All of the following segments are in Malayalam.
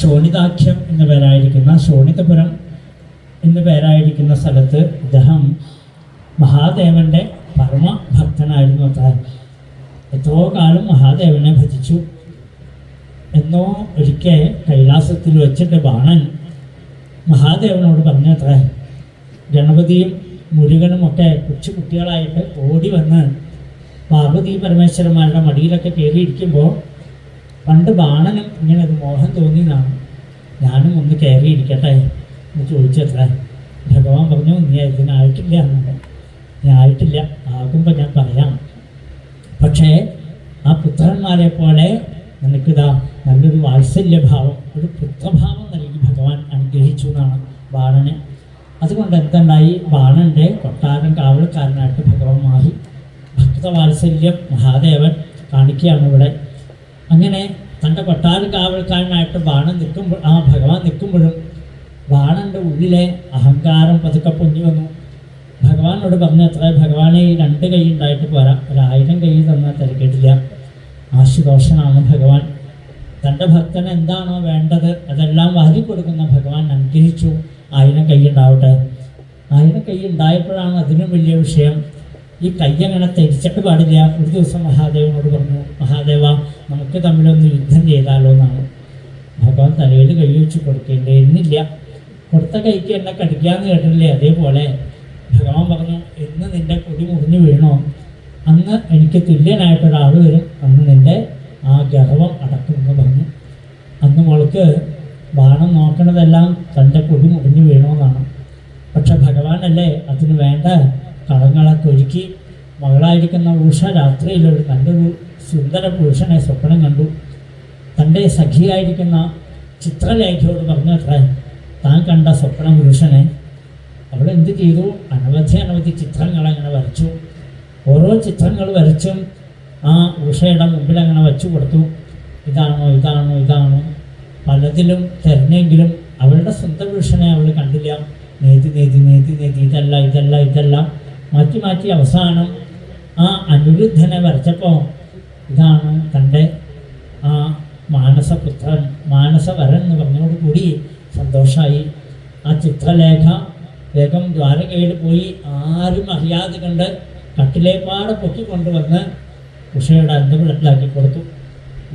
ശോണിതാഖ്യം എന്ന പേരായിരിക്കുന്ന ശോണിതപുരം എന്ന പേരായിരിക്കുന്ന സ്ഥലത്ത് ഇദ്ദേഹം മഹാദേവന്റെ പരമഭക്തനായിരുന്നു അത്ര. എത്രയോ കാലം മഹാദേവനെ ഭജിച്ചു. എന്നോ ഒരിക്കൽ കൈലാസത്തിൽ വെച്ചിട്ട് ബാണൻ മഹാദേവനോട് പറഞ്ഞത്ര ഗണപതിയും മുരുകനും ഒക്കെ കൊച്ചു കുട്ടികളായിട്ട് ഓടി വന്ന് പാർവതി പരമേശ്വരന്മാരുടെ മടിയിലൊക്കെ കയറിയിരിക്കുമ്പോൾ പണ്ട് ബാണനും ഇങ്ങനെ ഒരു മോഹം തോന്നിയതാണ്. ഞാനും ഒന്ന് കയറിയിരിക്കട്ടെ എന്ന് ചോദിച്ചത്രേ ഭഗവാൻ പറഞ്ഞു നീ ഇതിനായിട്ടില്ല എന്നുണ്ട് നീ ആയിട്ടില്ല. ആകുമ്പോൾ ഞാൻ പറയാം. പക്ഷേ ആ പുത്രന്മാരെ പോലെ നിനക്കിതാ നല്ലൊരു വാത്സല്യഭാവം ഒരു പുത്രഭാവം നൽകി ഭഗവാൻ അനുഗ്രഹിച്ചു എന്നാണ് ബാണന്. അതുകൊണ്ട് എന്തുണ്ടായി? ബാണന്റെ കൊട്ടാരം കാവൽക്കാരനായിട്ട് ഭഗവാൻ മാറി. ഭക്തവാത്സല്യം മഹാദേവൻ കാണിക്കുകയാണ് ഇവിടെ. അങ്ങനെ തന്റെ കൊട്ടാര കാവൽക്കാരനായിട്ട് ബാണൻ നിൽക്കുമ്പോൾ ആ ഭഗവാൻ നിൽക്കുമ്പോഴും ബാണന്റെ ഉള്ളിലെ അഹങ്കാരം പതുക്കെ പൊങ്ങി വന്നു. ഭഗവാനോട് പറഞ്ഞ അത്ര ഭഗവാനെ ഈ രണ്ട് കൈ ഉണ്ടായിട്ട് പോരാ. ഒരായിരം കൈ തന്നാൽ തിരക്കേട്ടില്ല ആശുദോഷനാണ് ഭഗവാൻ. തന്റെ ഭക്തന് എന്താണോ വേണ്ടത് അതെല്ലാം വാരി കൊടുക്കുന്ന ഭഗവാൻ അനുഗ്രഹിച്ചു. ആയിരം കൈ ഉണ്ടാവട്ടെ. ആയിരം കൈ ഉണ്ടായപ്പോഴാണ് അതിനും വലിയ വിഷയം. ഈ കയ്യങ്ങനെ തിരിച്ചിട്ട് പാടില്ല. ഒരു ദിവസം മഹാദേവനോട് പറഞ്ഞു മഹാദേവ നമുക്ക് തമ്മിലൊന്ന് യുദ്ധം ചെയ്താലോ എന്നാണ് ഭഗവാൻ തലയിൽ കൈ വെച്ച് എന്നില്ല. കൊടുത്ത കൈക്ക് എന്നെ കടിക്കാന്ന് കേട്ടില്ലേ അതേപോലെ? ഭഗവാൻ പറഞ്ഞു എന്ന് നിന്റെ കൊടി മുറിഞ്ഞു വീണോ? അന്ന് എനിക്ക് തുല്യനായിട്ട് ഒരാൾ വരും. അന്ന് നിന്റെ ആ ഗർവം അടക്കുമെന്ന് പറഞ്ഞു. അന്ന് മോൾക്ക് ബാണം നോക്കണതെല്ലാം തന്റെ കൊടി മുറിഞ്ഞു വീണോന്നാണ്. പക്ഷെ ഭഗവാനല്ലേ അതിന് വേണ്ട കളങ്ങളൊക്കെ ഒരുക്കി മകളായിരിക്കുന്ന ഉഷ രാത്രിയിൽ ഒരു നല്ലൊരു സുന്ദര പുരുഷനെ സ്വപ്നം കണ്ടു. തന്റെ സഖിയായിരിക്കുന്ന ചിത്രലേഖയോട് പറഞ്ഞത്ര താൻ കണ്ട സ്വപ്ന പുരുഷനെ അവൾ എന്ത് ചെയ്തു? അനവധി അനവധി ചിത്രങ്ങൾ അങ്ങനെ വരച്ചു. ഓരോ ചിത്രങ്ങൾ വരച്ചും ആ ഉഷയുടെ മുമ്പിൽ അങ്ങനെ വെച്ചു കൊടുത്തു. ഇതാണോ ഇതാണോ ഇതാണോ? പലതിലും തെരഞ്ഞെങ്കിലും അവളുടെ സ്വന്തം പുരുഷനെ അവൾ കണ്ടില്ല. നേതി നേതി നേതി നേതി ഇതല്ല ഇതല്ല ഇതല്ല. മാറ്റി മാറ്റി അവസാനം ആ അനിരുദ്ധനെ വരച്ചപ്പോൾ ഇതാണ് തന്റെ ആ മാനസപുത്രൻ മാനസവരൻ എന്ന് പറഞ്ഞതോടുകൂടി സന്തോഷമായി ആ ചിത്രലേഖ വേഗം ദ്വാരകയിൽ പോയി ആരും അറിയാതെ കണ്ട് കട്ടിലേപ്പാടെ പൊക്കി കൊണ്ടുവന്ന് ഉഷയുടെ അന്തപുരത്തിലാക്കി കൊടുത്തു.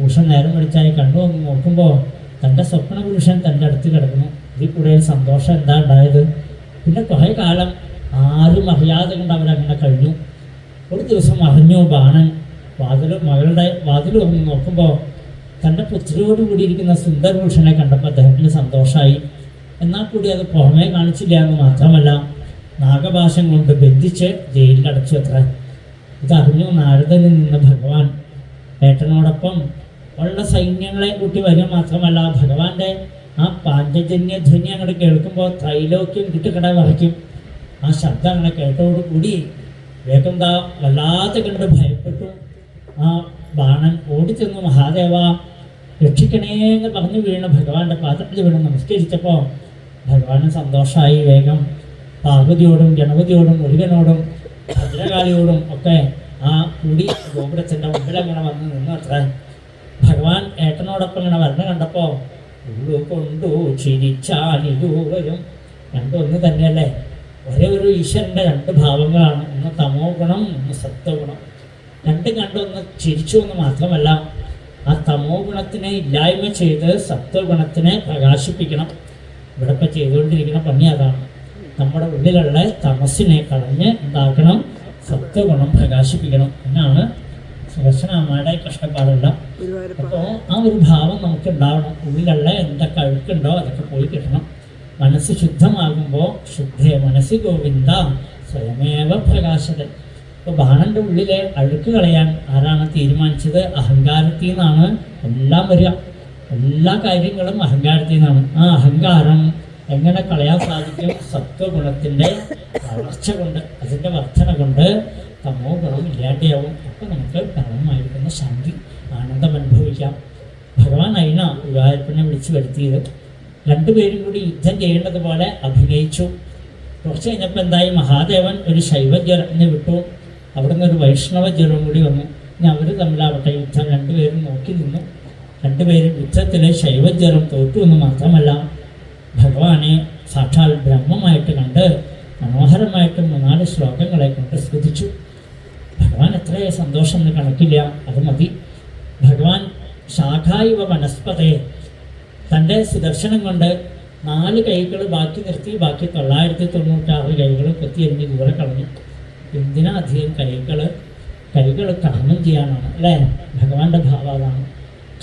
ഉഷ നേരം വിളിച്ചായി കണ്ടു നോക്കുമ്പോൾ തന്റെ സ്വപ്ന പുരുഷൻ തന്റെ അടുത്ത് കിടക്കുന്നു. ഇതിൽ കൂടുതൽ സന്തോഷം എന്താ ഉണ്ടായത്? പിന്നെ കുറേ കാലം ആരും അറിയാതെ കൊണ്ട് അവരങ്ങനെ കഴിഞ്ഞു. ഒരു ദിവസം അറിഞ്ഞു ബാണൻ വാതിൽ മകളുടെ വാതിൽ വന്ന് നോക്കുമ്പോൾ തന്റെ പുത്രിയോട് കൂടിയിരിക്കുന്ന സുന്ദരഭൂഷണെ കണ്ടപ്പോൾ അദ്ദേഹത്തിന് സന്തോഷമായി എന്നാൽ കൂടി അത് പുറമേ കാണിച്ചില്ല എന്ന് മാത്രമല്ല നാഗഭാഷം കൊണ്ട് ബന്ധിച്ച് ജയിലിൽ അടച്ചു അത്ര. ഇതറിഞ്ഞു നാരദനിൽ നിന്ന് ഭഗവാൻ ഏട്ടനോടൊപ്പം ഉള്ള സൈന്യങ്ങളെ കൂട്ടി വരിക മാത്രമല്ല ഭഗവാന്റെ ആ പാഞ്ചജന്യ ധ്വനി അങ്ങോട്ട് കേൾക്കുമ്പോൾ ത്രൈലോക്യം കിട്ടുകട വരയ്ക്കും. ആ ശബ്ദം അങ്ങനെ കേട്ടോടുകൂടി വേഗം താ വല്ലാതെ കണ്ട് ഭയപ്പെട്ടു. ആ ബാണൻ ഓടിച്ചെന്നു മഹാദേവ രക്ഷിക്കണേ എന്ന് പറഞ്ഞു വീണ്. ഭഗവാന്റെ പാദത്തിൽ വീണ്. നമസ്കരിച്ചപ്പോൾ ഭഗവാന് സന്തോഷമായി വേഗം പാർവതിയോടും ഗണപതിയോടും മുരുകനോടും ഭദ്രകാളിയോടും ഒക്കെ ആ കൂടി ഗോപുരത്തിന്റെ മുമ്പിൽ അങ്ങനെ വന്ന് നിന്നു അത്ര. ഭഗവാൻ ഏട്ടനോടൊപ്പം ഇങ്ങനെ വരണ കണ്ടപ്പോൾ ഉള്ളു കൊണ്ടു ചിരിച്ചാലിരുവരും രണ്ടും ഒന്ന് തന്നെയല്ലേ? ഒരേ ഒരു ഈശ്വരന്റെ രണ്ട് ഭാവങ്ങളാണ്. ഒന്ന് തമോ ഗുണം ഒന്ന് സത്വഗുണം രണ്ടും കണ്ടൊന്ന് ചിരിച്ചു എന്ന് മാത്രമല്ല ആ തമോ ഗുണത്തിനെ ഇല്ലായ്മ ചെയ്ത് സത്വഗുണത്തിനെ പ്രകാശിപ്പിക്കണം. ഇവിടെ ഇപ്പം ചെയ്തുകൊണ്ടിരിക്കുന്ന പണി അതാണ്. നമ്മുടെ ഉള്ളിലുള്ള തമസിനെ കളഞ്ഞ് ഉണ്ടാക്കണം സത്വഗുണം പ്രകാശിപ്പിക്കണം എന്നാണ് സുദർശനമ്മയുടെ കഷ്ടപ്പാടുള്ള. അപ്പോൾ ആ ഒരു ഭാവം നമുക്ക് ഉണ്ടാവണം ഉള്ളിലുള്ള എന്തൊക്കെ അഴുക്കുണ്ടോ അതൊക്കെ പോയി കിട്ടണം. മനസ്സ് ശുദ്ധമാകുമ്പോൾ ശുദ്ധേ മനസ്സ് ഗോവിന്ദ സ്വയമേവ പ്രകാശത. ഇപ്പോൾ ബാണന്റെ ഉള്ളിലെ അഴുക്ക് കളയാൻ ആരാണ് തീരുമാനിച്ചത്? അഹങ്കാരത്തിൽ നിന്നാണ് എല്ലാം വരിക. എല്ലാ കാര്യങ്ങളും അഹങ്കാരത്തിൽ നിന്നാണ് ആ അഹങ്കാരം എങ്ങനെ കളയാൻ സാധിക്കും? സത്വഗുണത്തിന്റെ വളർച്ച കൊണ്ട് അതിന്റെ വർധന കൊണ്ട് തമോ ഗുണം ഇല്ലാതെയാവും. അപ്പം നമുക്ക് പരമമായിരിക്കുന്ന ശാന്തി ആനന്ദം അനുഭവിക്കാം ഭഗവാൻ അയിന ഗുരുവായൂരപ്പനെ വിളിച്ചു വരുത്തിയത്. രണ്ടുപേരും കൂടി യുദ്ധം ചെയ്യേണ്ടതുപോലെ അഭിനയിച്ചു. കുറച്ച് കഴിഞ്ഞപ്പോൾ എന്തായി? മഹാദേവൻ ഒരു ശൈവജ്വരനെ വിട്ടു. അവിടുന്ന് ഒരു വൈഷ്ണവ ജ്വരം കൂടി വന്നു. ഇനി അവർ തമ്മിലാവട്ടെ യുദ്ധം രണ്ടുപേരും നോക്കി നിന്നു. രണ്ടുപേരും യുദ്ധത്തിൽ ശൈവജ്വരം തോറ്റു എന്ന് മാത്രമല്ല ഭഗവാനെ സാക്ഷാൽ ബ്രഹ്മമായിട്ട് കണ്ട് മനോഹരമായിട്ട് മൂന്നാൽ ശ്ലോകങ്ങളെ കൊണ്ട് സ്തുതിച്ചു. ഭഗവാൻ എത്രയേ സന്തോഷം എന്ന് കണക്കില്ല. അത് മതി. ഭഗവാൻ ശാഖായുവ വനസ്പതയെ തന്റെ സുദർശനം കൊണ്ട് നാല് കൈകൾ ബാക്കി നിർത്തി ബാക്കി തൊള്ളായിരത്തി തൊണ്ണൂറ്റാറ് കൈകൾ കൊത്തിയെറിഞ്ഞ് ദൂരെ കളഞ്ഞു. എന്തിനാ അധികം കൈകൾ കൈകൾ കർമ്മം ചെയ്യാനാണ് അല്ലേ? ഭഗവാന്റെ ഭാവാതാണ്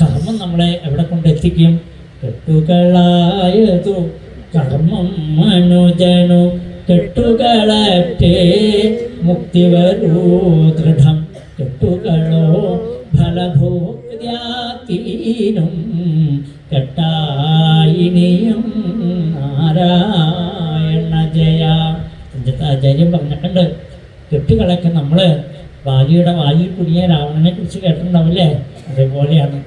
കർമ്മം നമ്മളെ എവിടെ കൊണ്ടെത്തിക്കും? കെട്ടുകളായതു കർമ്മം മനുജനു കെട്ടുകളറ്റേ മുക്തി വരൂ ദൃഢം. കെട്ടുകളോ ഫലഭോക്യാത്തീനും കെട്ടായിനിയും നാരായണ ജയ. ആചാര്യം പറഞ്ഞിട്ടുണ്ട്. കെട്ടുകളൊക്കെ നമ്മൾ വാലിയുടെ വാലിൽ കുടുങ്ങിയ രാവണനെ കുറിച്ച് കേട്ടിട്ടുണ്ടാവില്ലേ? അതേപോലെയാണ്.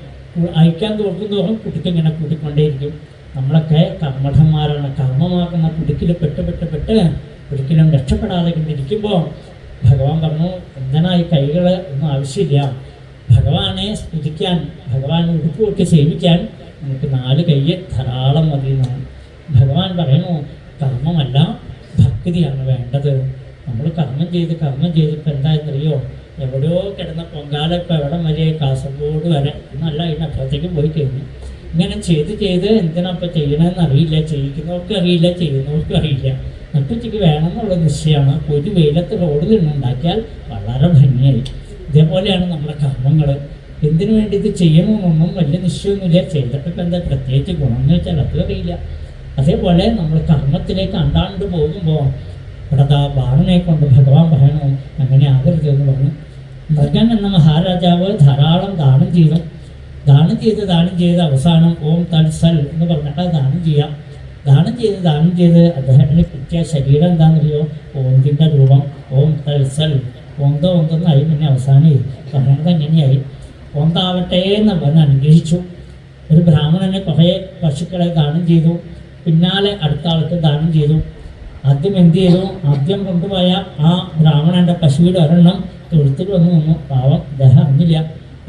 അയക്കാൻ തോർക്കും തോറും കുടുക്കിങ്ങനെ കൂട്ടിക്കൊണ്ടേയിരിക്കും നമ്മളൊക്കെ കർമ്മഠന്മാരാണ്. കർമ്മമാക്കുന്ന കുടുക്കിൽ പെട്ട് പെട്ട് പെട്ട് ഒരിക്കലും രക്ഷപ്പെടാതെ ഇരിക്കുമ്പോൾ ഭഗവാൻ പറഞ്ഞു എന്തിനാ ഈ കൈകൾ ഒന്നും ആവശ്യമില്ല? ഭഗവാനെ സ്തുതിക്കാൻ ഭഗവാൻ ഉടുപ്പുമൊക്കെ സേവിക്കാൻ നമുക്ക് നാല് കയ്യെ ധാരാളം മതി എന്നാണ് ഭഗവാൻ പറയുന്നു കർമ്മമല്ല ഭക്തിയാണ് വേണ്ടത്. നമ്മൾ കർമ്മം ചെയ്ത് കർമ്മം ചെയ്തിപ്പോൾ എന്തായെന്നറിയോ എവിടെയോ കിടന്ന പൊങ്കാല ഇപ്പം എവിടെ വരെ? കാസർഗോഡ് വരെ. എന്നല്ല ഇതിനപ്പുറത്തേക്ക് പോയി കഴിഞ്ഞു. ഇങ്ങനെ ചെയ്ത് ചെയ്ത് എന്തിനാ ഇപ്പം ചെയ്യണമെന്ന് അറിയില്ല. ചെയ്യിക്കുന്നവർക്കും അറിയില്ല ചെയ്യുന്നവർക്കും അറിയില്ല. നട്ടുച്ചയ്ക്ക് വേണമെന്നുള്ള നിശ്ചയമാണ്. ഒരു വെയിലത്ത് റോഡിൽ നിന്നുണ്ടാക്കിയാൽ വളരെ ഭംഗിയായി ഇതേപോലെയാണ് നമ്മുടെ കർമ്മങ്ങൾ എന്തിനു വേണ്ടി ഇത് ചെയ്യണമെന്നൊന്നും വലിയ നിശ്ചയമൊന്നുമില്ല ചെയ്തിട്ടൊക്കെ എന്താ പ്രത്യേകിച്ച് ഗുണമെന്ന് വെച്ചാൽ അതും അറിയില്ല. അതേപോലെ നമ്മൾ കർമ്മത്തിലേക്ക് അണ്ടാണ്ട് പോകുമ്പോൾ ഇവിടെ ദാ ബാണനെ കൊണ്ട് ഭഗവാൻ പറയണു അങ്ങനെ ആകരുത് എന്ന് പറഞ്ഞു. മൃഗൻ എന്ന മഹാരാജാവ് ധാരാളം ദാനം ചെയ്തു. ദാനം ചെയ്ത് ദാനം ചെയ്ത് അവസാനം ഓം തൽസൽ എന്ന് പറഞ്ഞിട്ട് ദാനം ചെയ്യാം. ദാനം ചെയ്ത് ദാനം ചെയ്ത് അദ്ദേഹത്തിന് കിട്ടിയ ശരീരം എന്താണെന്നറിയോ? ഓന്തിന്റെ രൂപം. ഓം തൽസൽ ഓന്ത ഓന്തെന്നായി പിന്നെ അവസാനം പറയണത് അങ്ങനെയായി ഓന്താവട്ടെ എന്ന് പറഞ്ഞ് അനുഗ്രഹിച്ചു. ഒരു ബ്രാഹ്മണനെ കുറേ പശുക്കളെ ദാനം ചെയ്തു. പിന്നാലെ അടുത്ത ആൾക്ക് ദാനം ചെയ്തു. ആദ്യം എന്ത് ചെയ്തു? ആദ്യം കൊണ്ടുപോയ ആ ബ്രാഹ്മണന്റെ പശുവിടെ ഒരെണ്ണം തൊഴുത്തിൽ വന്നു നിന്നു. പാവം ദേഹം അറിഞ്ഞില്ല.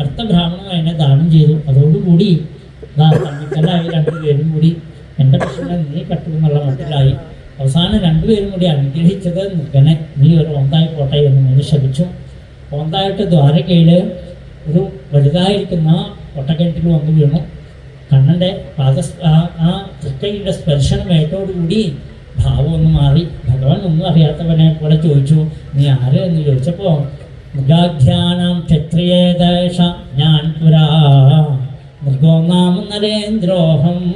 അടുത്ത ബ്രാഹ്മണൻ അതിനെ ദാനം ചെയ്തു. അതോടുകൂടി ദാ തമ്മിക്കലായി രണ്ടുപേരും കൂടി എന്റെ പശുവിനെ നീ കട്ടു മട്ടിലായി. അവസാനം രണ്ടുപേരും കൂടി അനുഗ്രഹിച്ചത് നിൽക്കണേ. നീ ഒരു ഒന്നായി പോട്ടെ എന്ന് നീ ശപിച്ചു. ഒന്നായിട്ട് ദ്വാരകയിൽ ഒരു വലുതായിരിക്കുന്ന ഒട്ടക്കിണറ്റിൽ വന്നു വീണു. കണ്ണന്റെ പാദ ആ- തൃക്കൈയുടെ സ്പർശനം ഏറ്റോടുകൂടി ഭാവം ഒന്ന് മാറി. ഭഗവാൻ ഒന്നും അറിയാത്തവനെ പോലെ ചോദിച്ചു നീ ആര്? എന്ന് ചോദിച്ചപ്പോൾ മൃഗാഖ്യാനം ക്ഷത്രിയേദേശ ഞാൻ പുരാ. മൃഗോ നരേന്ദ്രോഹം.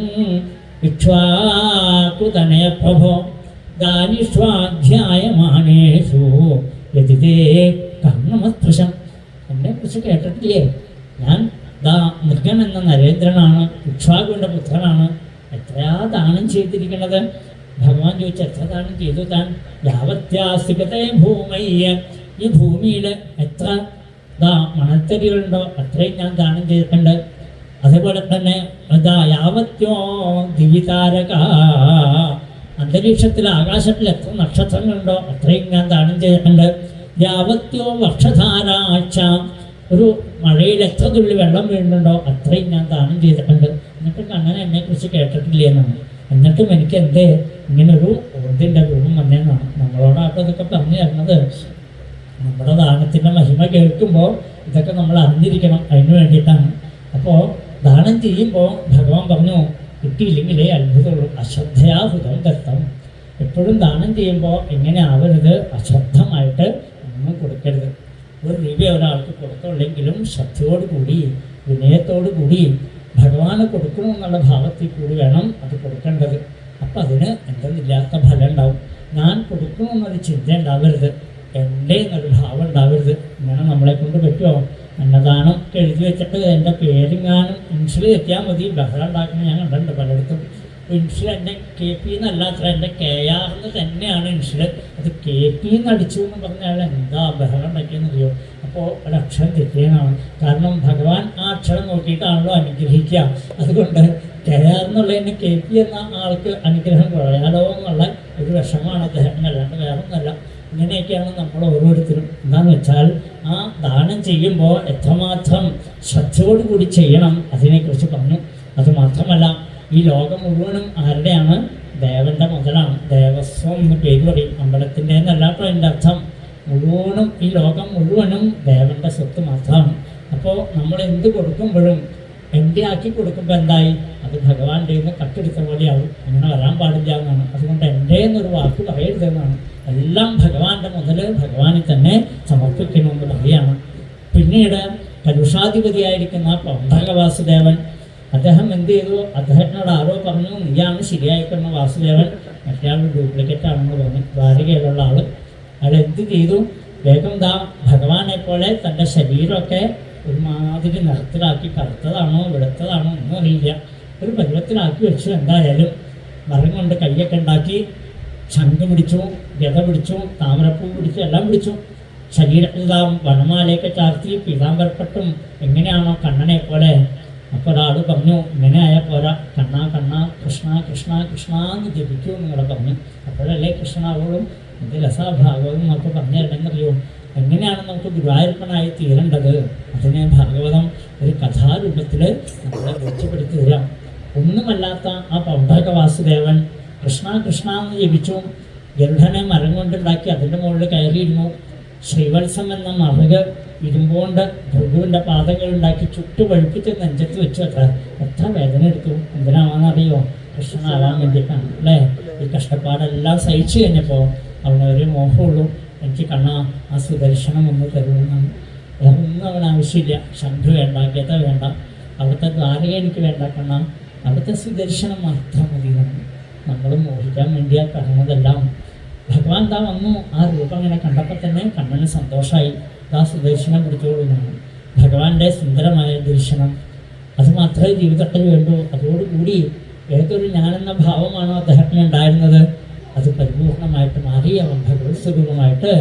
പ്രഭോ. ദാനിഷ്വാധ്യായമാനേഷു യതിതേ കർണമസ്പൃശം എന്നെക്കുറിച്ച് കേട്ടിട്ടില്ലേ? ഞാൻ ദാ മൃഗൻ എന്ന നരേന്ദ്രനാണ് ഇക്ഷ്വാകുവിന്റെ പുത്രനാണ്. എത്രയാ ദാനം ചെയ്തിരിക്കുന്നത്? ഭഗവാൻ ചോദിച്ച എത്ര ദാനം ചെയ്തു താൻ? യാവത്യാസികത്തെ ഭൂമയ്യ. ഈ ഭൂമിയിൽ എത്ര ദാ മണത്തരികളുണ്ടോ അത്രയും ഞാൻ ദാനം ചെയ്തിട്ടുണ്ട്. അതേപോലെ തന്നെ ദാ യാവത്യോ ദിവിതാരക. അന്തരീക്ഷത്തിൽ ആകാശത്തിൽ എത്ര നക്ഷത്രങ്ങളുണ്ടോ? അത്രയും ഞാൻ ദാനം ചെയ്തിട്ടുണ്ട് യാവത്യോ വർഷധാരാഴ്ച. ഒരു മഴയിൽ എത്ര തുള്ളി വെള്ളം വീഴുന്നുണ്ടോ അത്രയും ഞാൻ ദാനം ചെയ്തിട്ടുണ്ട്. എന്നിട്ടും അങ്ങനെ എന്നെക്കുറിച്ച് കേട്ടിട്ടില്ല എന്നാണ് എന്നിട്ടും എനിക്ക് എന്തേ ഇങ്ങനൊരു ഓന്തിന്റെ രൂപം വന്നേന്നാണ് നമ്മളോടാട്ടോ ഇതൊക്കെ പറഞ്ഞു തരുന്നത് നമ്മുടെ ദാനത്തിന്റെ മഹിമ കേൾക്കുമ്പോൾ ഇതൊക്കെ നമ്മൾ അറിഞ്ഞിരിക്കണം. അതിന് വേണ്ടിയിട്ടാണ്. അപ്പോൾ ദാനം ചെയ്യുമ്പോൾ ഭഗവാൻ പറഞ്ഞു കിട്ടിയില്ലെങ്കിലേ അത്ഭുതമുള്ളൂ. അശ്രദ്ധയാഹുതം ദത്തം എപ്പോഴും ദാനം ചെയ്യുമ്പോൾ എങ്ങനെ ആവരുത്? അശ്രദ്ധമായിട്ട് ഒന്നും കൊടുക്കരുത്. ഒരു രൂപ ഒരാൾക്ക് കൊടുത്തുള്ളെങ്കിലും ശ്രദ്ധയോട് കൂടി വിനയത്തോടു കൂടി ഭഗവാന് കൊടുക്കണമെന്നുള്ള ഭാവത്തിൽ കൂടി വേണം അത് കൊടുക്കേണ്ടത്. അപ്പം അതിന് എന്തെന്നില്ലാത്ത ഫലം ഉണ്ടാവും. ഞാൻ കൊടുക്കണമെന്നൊരു ചിന്ത ഉണ്ടാവരുത്. എന്റെ എന്നൊരു ഭാവം ഉണ്ടാവരുത്. ഇങ്ങനെ നമ്മളെ കൊണ്ട് പറ്റുമോ? ഒക്കെ എഴുതി വെച്ചിട്ട് എന്റെ പേരിങ്ങാനും ഇൻഷിൽ എത്തിയാൽ മതി. ബഹളം ഉണ്ടാക്കുന്നത് ഞാൻ കണ്ടിട്ടുണ്ട് പലയിടത്തും. ഇൻഷിൽ എന്റെ കെ പി എന്നല്ല അത്ര എന്റെ കെ ആർ എന്ന് തന്നെയാണ് ഇൻഷിൽ അത് കെ പി എന്ന് അടിച്ചു എന്ന് പറഞ്ഞാൽ എന്താ ബഹളം ഉണ്ടാക്കിയെന്നറിയോ അപ്പോൾ ഒരക്ഷരം തെറ്റിയതാണ്. കാരണം ഭഗവാൻ ആ അക്ഷരം നോക്കിയിട്ടാണല്ലോ അനുഗ്രഹിക്കുക. അതുകൊണ്ട് കെ ആർ എന്നുള്ളതിന് കെ പി എന്ന ആൾക്ക് അനുഗ്രഹം കുറയാലോ എന്നുള്ള ഒരു വിഷമമാണ് അദ്ദേഹത്തിന് അല്ലാണ്ട് വേറെ ഒന്നല്ല ഇങ്ങനെയൊക്കെയാണ് നമ്മൾ ഓരോരുത്തരും. എന്താണെന്ന് വെച്ചാൽ ആ ദാനം ചെയ്യുമ്പോൾ എത്രമാത്രം ശ്രദ്ധയോടുകൂടി ചെയ്യണം അതിനെക്കുറിച്ച് പറഞ്ഞു. അത് മാത്രമല്ല ഈ ലോകം മുഴുവനും ആരുടെയാണ്? ദേവന്റെ മുതലാണ് ദേവസ്വം എന്ന് പേര് പറയും. അമ്പലത്തിന്റെ എന്നല്ല എന്റെ അർത്ഥം. മുഴുവനും ഈ ലോകം മുഴുവനും ദേവന്റെ സ്വത്ത് മാത്രമാണ്. അപ്പോൾ നമ്മൾ എന്ത് കൊടുക്കുമ്പോഴും എന്റെ ആക്കി കൊടുക്കുമ്പോൾ എന്തായി? അത് ഭഗവാന്റെ നിന്ന് കട്ടെടുത്ത പോലെയാവും. അങ്ങനെ വരാൻ പാടില്ല എന്നാണ്. അതുകൊണ്ട് എന്റെ എന്നൊരു വാക്ക് പറയരുതെന്നാണ് എല്ലാം ഭഗവാന്റെ മുതൽ ഭഗവാനിൽ തന്നെ സമർപ്പിക്കണമെന്ന് പറയാണ്. പിന്നീട് പരുഷാധിപതിയായിരിക്കുന്ന പൗണ്ഡക വാസുദേവൻ അദ്ദേഹം എന്ത് ചെയ്തു? അദ്ദേഹത്തിനോട് ആരോ പറഞ്ഞു നീയാണ് ശരിയായിക്കുന്ന വാസുദേവൻ. മറ്റേ ആൾ ഡ്യൂപ്ലിക്കേറ്റ് ആണെന്ന് പറഞ്ഞു. ദ്വാരകയിലുള്ള ആൾ. അയാൾ എന്ത് ചെയ്തു? വേഗം ദാ ഭഗവാനെ പോലെ തന്റെ ശരീരമൊക്കെ ഒരുമാതിരി നിറത്തിലാക്കി കറുത്തതാണോ വെളുത്തതാണോ ഒന്നും അറിയില്ല. ഒരു പരുവത്തിലാക്കി വെച്ചു എന്തായാലും. മരം കൊണ്ട് കയ്യൊക്കെ ഉണ്ടാക്കി ശംഖ് പിടിച്ചു ഗത പിടിച്ചു താമരപ്പൂ പിടിച്ചു എല്ലാം പിടിച്ചു. ശരീരത്തിൽ വനമാലയൊക്കെ ചാർത്തി പീതാംബരപ്പെട്ടും എങ്ങനെയാണോ കണ്ണനെ പോലെ. അപ്പോൾ ഒരാൾ പറഞ്ഞു ഇങ്ങനെ ആയാൽ പോരാ. കണ്ണ കണ്ണ കൃഷ്ണ കൃഷ്ണ കൃഷ്ണ എന്ന് ജപിക്കൂ എന്നിവിടെ പറഞ്ഞു. അപ്പോഴല്ലേ കൃഷ്ണാവോളും ഇത് രസഭാഗവും നമുക്ക് പറഞ്ഞു തരണമെന്നറിയോ എങ്ങനെയാണ് നമുക്ക് ഗുരുവായൂരപ്പനായി തീരേണ്ടത്? അതിനെ ഭാഗവതം ഒരു കഥാരൂപത്തിൽ നമ്മളെ ബോധ്യപ്പെടുത്തി തരാം ഒന്നുമല്ലാത്ത ആ പൗണ്ടക വാസുദേവൻ കൃഷ്ണ കൃഷ്ണ എന്ന് ജപിച്ചു. ഗരുഡനെ മരം കൊണ്ടുണ്ടാക്കി അതിന്റെ മുകളിൽ കയറിയിരുന്നു. ശ്രീവത്സം എന്ന മറുക് ഇരുമ്പുകൊണ്ട് ഭൃഗുവിന്റെ പാതകൾ ഉണ്ടാക്കി ചുട്ടു വഴുപ്പിച്ച് നെഞ്ചത്ത് വെച്ചു അത്ര. എത്ര വേദന എടുത്തു. എന്തിനാണെന്നറിയോ? കൃഷ്ണനാവാൻ വേണ്ടിയിട്ടാണ്. അല്ലേ? ഈ കഷ്ടപ്പാടെല്ലാം സഹിച്ചു കഴിഞ്ഞപ്പോൾ അവനൊരു മോഹമുള്ളൂ. എനിക്ക് കണ്ണാ ആ സുദർശനം ഒന്ന് തരുമെന്നാണ്. വേറൊന്നും അവൻ ആവശ്യമില്ല. ശംഖ് വേണ്ട ഗത വേണ്ട. അവിടുത്തെ ദ്വാരക എനിക്ക് വേണ്ട കണ്ണ. അവിടുത്തെ സുദർശനം മാത്രം മതി നമ്മൾ മോഹിക്കാൻ വേണ്ടിയാ കാണുന്നതെല്ലാം ഭഗവാൻ ദാ വന്നു. ആ രൂപം ഇങ്ങനെ കണ്ടപ്പോൾ തന്നെ കണ്ണന് സന്തോഷമായി ദാ സുദർശനം പിടിച്ചോളുന്നാണ് ഭഗവാന്റെ സുന്ദരമായ ദർശനം. അത് മാത്രമേ ജീവിതത്തിൽ വേണ്ടൂ. അതോടുകൂടി ഏതൊരു ഞാനെന്ന ഭാവമാണോ അദ്ദേഹത്തിന് ഉണ്ടായിരുന്നത്? അത് പരിപൂർണമായിട്ട് മാറി അവൻ ഭഗവത് സ്വരൂപമായിട്ട്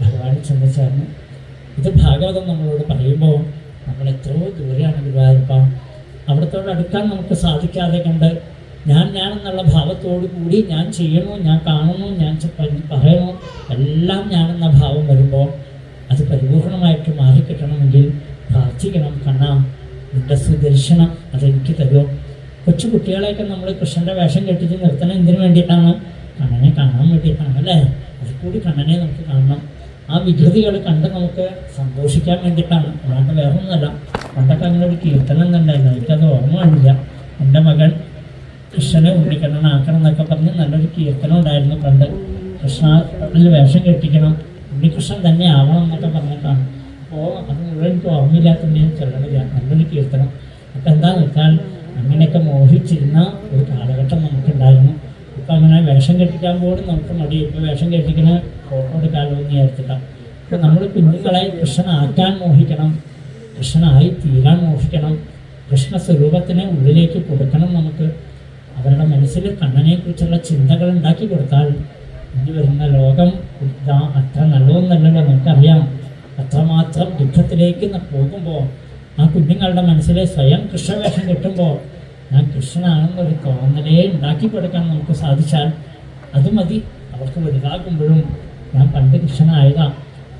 ഭഗവാൻ ചെന്ന് ചേർന്നു. ഇത് ഭാഗവതം നമ്മളോട് പറയുമ്പോൾ നമ്മൾ എത്രയോ ദൂരെയാണ് ഗുരുവായൂരപ്പം. അവിടത്തോട് അടുക്കാൻ നമുക്ക് സാധിക്കാതെ കണ്ട് ഞാൻ ഞാൻ എന്നുള്ള ഭാവത്തോടു കൂടി ഞാൻ ചെയ്യണു ഞാൻ കാണുന്നു ഞാൻ പറയണു എല്ലാം ഞാനെന്ന ഭാവം വരുമ്പോൾ അത് പരിപൂർണമായിട്ട് മാറിക്കിട്ടണമെങ്കിൽ പ്രാർത്ഥിക്കണം കണ്ണാം നിന്റെ സുദർശനം അതെനിക്ക് തരുമോ കൊച്ചു കുട്ടികളെയൊക്കെ നമ്മൾ കൃഷ്ണന്റെ വേഷം കെട്ടിച്ച് നിർത്തണം എന്തിനു വേണ്ടിയിട്ടാണ്? കണ്ണനെ കാണാൻ വേണ്ടിയിട്ടാണ് അല്ലേ അത് കൂടി കണ്ണനെ നമുക്ക് കാണണം. ആ വികൃതികൾ കണ്ട് നമുക്ക് സന്തോഷിക്കാൻ വേണ്ടിയിട്ടാണ്. അല്ലാണ്ട് വേറെ ഒന്നുമല്ല പണ്ടൊക്കെ അങ്ങനെ ഒരു കീർത്തനം ഉണ്ടായിരുന്നു എനിക്കത് ഓർമ്മ വേണ്ടില്ല എന്റെ മകൻ കൃഷ്ണനെ ഉണ്ണിക്കണ്ണനാക്കണം എന്നൊക്കെ പറഞ്ഞ് നല്ലൊരു കീർത്തനം ഉണ്ടായിരുന്നു പണ്ട്. കൃഷ്ണനിൽ വേഷം കെട്ടിക്കണം. ഉണ്ണികൃഷ്ണൻ തന്നെ ആവണം എന്നൊക്കെ പറഞ്ഞിട്ടാണ്. അപ്പോൾ അത് മുഴുവൻ എനിക്ക് ഓർമ്മയില്ലാത്തതിന്റെ ചെല്ലണില്ല. നല്ലൊരു കീർത്തനം. അപ്പം എന്താണെന്ന് വെച്ചാൽ അങ്ങനെയൊക്കെ മോഹിച്ചിരുന്ന ഒരു കാലഘട്ടം നമുക്കുണ്ടായിരുന്നു. ഇപ്പം അങ്ങനെ വേഷം കെട്ടിക്കാൻ പോലും നമുക്ക് മടി. ഇപ്പം വേഷം കെട്ടിക്കുന്ന ഫോട്ടോ എടുക്കാമല്ലോ എന്ന് വിചാരിച്ചിട്ടാണ് ഇപ്പം നമ്മൾ കുഞ്ഞുങ്ങളെ കൃഷ്ണനാക്കാൻ മോഹിക്കണം. കൃഷ്ണനായി തീരാൻ മോഹിക്കണം. കൃഷ്ണ സ്വരൂപത്തിനെ ഉള്ളിലേക്ക് കൊടുക്കണം നമുക്ക്. അവരുടെ മനസ്സിൽ കണ്ണനെക്കുറിച്ചുള്ള ചിന്തകൾ ഉണ്ടാക്കി കൊടുത്താൽ ഇനി വരുന്ന ലോകം ഇതാ അത്ര നല്ലതൊന്നല്ലല്ലോ നമുക്കറിയാം. അത്രമാത്രം ദുഃഖത്തിലേക്ക് പോകുമ്പോൾ ആ കുഞ്ഞുങ്ങളുടെ മനസ്സിലെ സ്വയം കൃഷ്ണവേഷം കിട്ടുമ്പോൾ ഞാൻ കൃഷ്ണനാണെന്നൊരു ഉണ്ടാക്കി കൊടുക്കാൻ നമുക്ക് സാധിച്ചാൽ അത് മതി. അവർക്ക് വലുതാകുമ്പോഴും ഞാൻ പണ്ട് കൃഷ്ണനായതാ.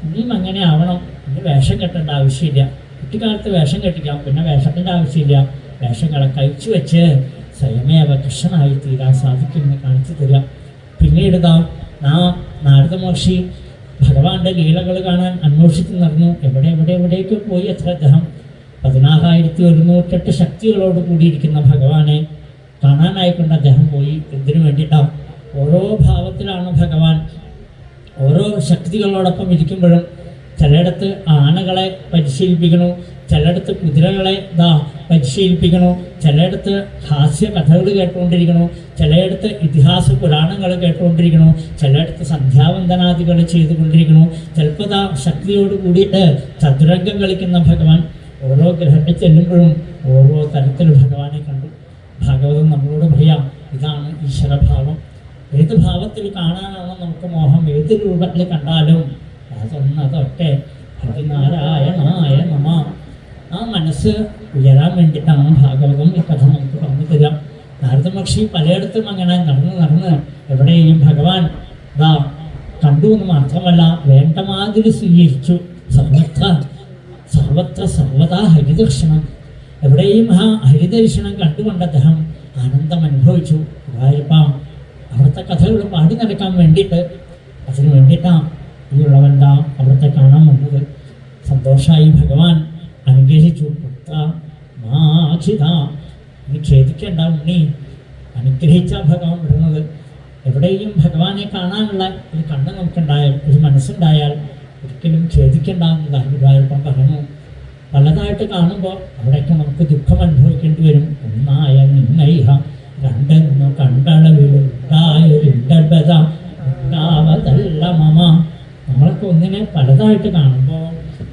ഇനിയും അങ്ങനെ ആവണം. ഇനി വേഷം കെട്ടേണ്ട ആവശ്യമില്ല. കുട്ടിക്കാലത്ത് വേഷം കെട്ടിക്കാം. പിന്നെ വേഷത്തിന്റെ ആവശ്യമില്ല. വേഷങ്ങളെ കഴിച്ചു വെച്ച് സ്വയമേ അവ കൃഷ്ണനായി തീരാൻ സാധിക്കുമെന്ന് കാണിച്ചു തരാം. പിന്നീട് നാം നാ നാരദ മഹർഷി ഭഗവാന്റെ ലീലകൾ കാണാൻ അന്വേഷിച്ച് നടന്നു. എവിടെ എവിടെ എവിടേക്ക് പോയി അത്ര അദ്ദേഹം? പതിനാറായിരത്തി ഒരുന്നൂറ്റെട്ട് ശക്തികളോട് കൂടിയിരിക്കുന്ന ഭഗവാനെ കാണാനായിക്കൊണ്ട് അദ്ദേഹം പോയി. എന്തിനു വേണ്ടിയിട്ടാണ് ഓരോ ഭാവത്തിലാണ് ഭഗവാൻ. ഓരോ ശക്തികളോടൊപ്പം ഇരിക്കുമ്പോഴും ചിലയിടത്ത് ആനകളെ പരിശീലിപ്പിക്കണു ചിലയിടത്ത് കുതിരകളെ ദാ പരിശീലിപ്പിക്കണു ചിലയിടത്ത് ഹാസ്യ കഥകൾ കേട്ടുകൊണ്ടിരിക്കണു ചിലയിടത്ത് ഇതിഹാസ പുരാണങ്ങൾ കേട്ടുകൊണ്ടിരിക്കണു ചിലയിടത്ത് സന്ധ്യാവന്ദനാദികൾ ചെയ്തുകൊണ്ടിരിക്കണു ചിലപ്പോൾ ദാ ശക്തിയോട് കൂടിയിട്ട് ചതുരംഗം കളിക്കുന്ന ഭഗവാൻ ഓരോ ഗ്രഹത്തിൽ ചെല്ലുമ്പോഴും ഓരോ തരത്തിൽ ഭഗവാനെ കണ്ടു. ഭാഗവതം നമ്മളോട് പറയാം ഇതാണ് ഈശ്വരഭാവം. ഏത് ഭാവത്തിൽ കാണാനാണോ നമുക്ക് മോഹം? ഏത് രൂപത്തിൽ കണ്ടാലും അതൊന്നതൊക്കെ ഹരിനാരായണായ നമ. ആ മനസ്സ് ഉയരാൻ വേണ്ടിയിട്ടാണ് ഭാഗവതം ഈ കഥ നമുക്ക് പറഞ്ഞു തരാം. നാരദ മഹർഷി പലയിടത്തും അങ്ങനെ നടന്ന് നടന്ന് എവിടെയും ഭഗവാൻ ദാ കണ്ടു എന്ന് മാത്രമല്ല വേണ്ട മാതിരി സ്വീകരിച്ചു. സർവത്ര സർവത്ര സർവതാ ഹരിദർശനം എവിടെയും ആ ഹരിദർശനം കണ്ടുകൊണ്ട് അദ്ദേഹം ആനന്ദം അനുഭവിച്ചു. ഗുരുവായൂരപ്പ അവിടുത്തെ കഥകൾ പാടി നടക്കാൻ വേണ്ടിയിട്ട് അതിന് വേണ്ടിയിട്ടാണ് ഈ ഉള്ളവന്റെ അവിടുത്തെ കാണാൻ വന്നത്. സന്തോഷമായി ഭഗവാൻ അനുഗ്രഹിച്ചു. പുത്ര മാക്ഷിത നീ ഖേദിക്കേണ്ട ഉണ്ണി. അനുഗ്രഹിച്ച ഭഗവാൻ വിടുന്നത് എവിടെയും ഭഗവാനെ കാണാനുള്ള ഒരു കണ്ണ് നമുക്കുണ്ടായാൽ ഒരു മനസ്സുണ്ടായാൽ ഒരിക്കലും ഖേദിക്കേണ്ട എന്നതാണ് ഗുരുവായൂരപ്പൻ പറഞ്ഞു പലതായിട്ട് കാണുമ്പോൾ അവിടെയൊക്കെ നമുക്ക് ദുഃഖം അനുഭവിക്കേണ്ടി വരും. ഒന്നായ നിന്നൈഹ രണ്ടെന്നു കണ്ടളവിലുണ്ടായൊരുണ്ടബത ഉണ്ടാവതല്ല മമ. നമ്മളൊക്കെ ഒന്നിനെ പലതായിട്ട് കാണുമ്പോൾ